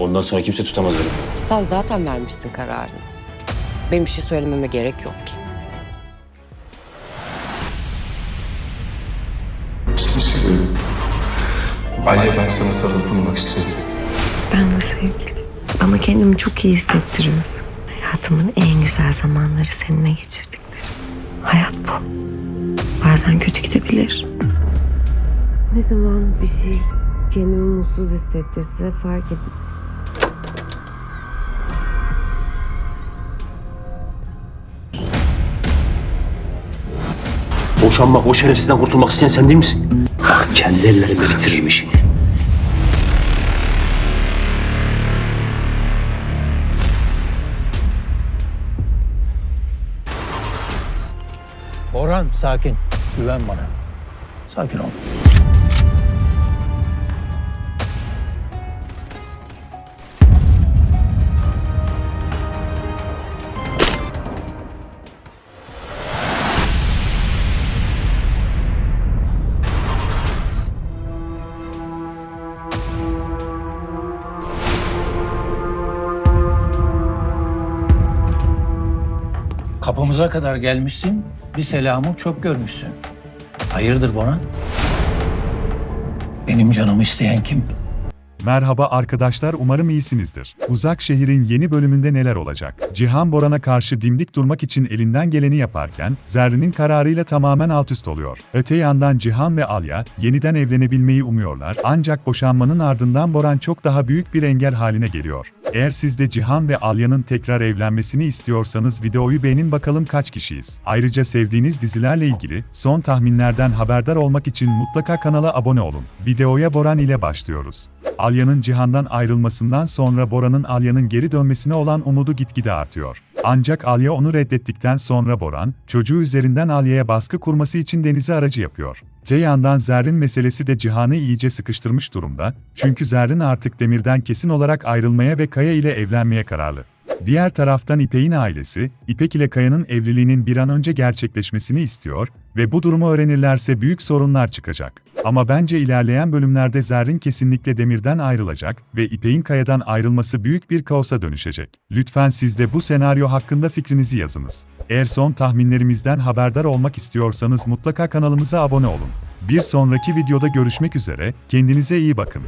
Ondan sonra kimse tutamaz beni. Sen zaten vermişsin kararını. Benim bir şey söylememe gerek yok ki. Seviyorum. Aliye ben sana sarılıp uyumak istiyorum. Ben de sevgilim. Bana kendimi çok iyi hissettiriyorsun. Hayatımın en güzel zamanları seninle geçirdiklerim. Hayat bu. Bazen kötü gidebilir. Ne zaman bir şey kendimi mutsuz hissettirse fark edip Boşanmak, o şerefsizden kurtulmak isteyen sen değil misin? Bak kendi ellerimle bitiririm işini. Orhan sakin. Güven bana. Sakin ol. Kapımıza kadar gelmişsin. Bir selamı çok görmüşsün. Hayırdır Boran? Benim canımı isteyen kim? Merhaba arkadaşlar umarım iyisinizdir. Uzak şehrin yeni bölümünde neler olacak? Cihan Boran'a karşı dimdik durmak için elinden geleni yaparken, Zerrin'in kararıyla tamamen alt üst oluyor. Öte yandan Cihan ve Alya, yeniden evlenebilmeyi umuyorlar ancak boşanmanın ardından Boran çok daha büyük bir engel haline geliyor. Eğer siz de Cihan ve Alya'nın tekrar evlenmesini istiyorsanız videoyu beğenin bakalım kaç kişiyiz. Ayrıca sevdiğiniz dizilerle ilgili son tahminlerden haberdar olmak için mutlaka kanala abone olun. Videoya Boran ile başlıyoruz. Alya'nın Cihan'dan ayrılmasından sonra Boran'ın Alya'nın geri dönmesine olan umudu gitgide artıyor. Ancak Alya onu reddettikten sonra Boran, çocuğu üzerinden Alya'ya baskı kurması için Deniz'i aracı yapıyor. Öte yandan Zerrin meselesi de Cihan'ı iyice sıkıştırmış durumda, çünkü Zerrin artık Demir'den kesin olarak ayrılmaya ve Kaya ile evlenmeye kararlı. Diğer taraftan İpek'in ailesi, İpek ile Kaya'nın evliliğinin bir an önce gerçekleşmesini istiyor ve bu durumu öğrenirlerse büyük sorunlar çıkacak. Ama bence ilerleyen bölümlerde Zerrin kesinlikle Demir'den ayrılacak ve İpek'in Kaya'dan ayrılması büyük bir kaosa dönüşecek. Lütfen siz de bu senaryo hakkında fikrinizi yazınız. Eğer son tahminlerimizden haberdar olmak istiyorsanız mutlaka kanalımıza abone olun. Bir sonraki videoda görüşmek üzere, kendinize iyi bakın.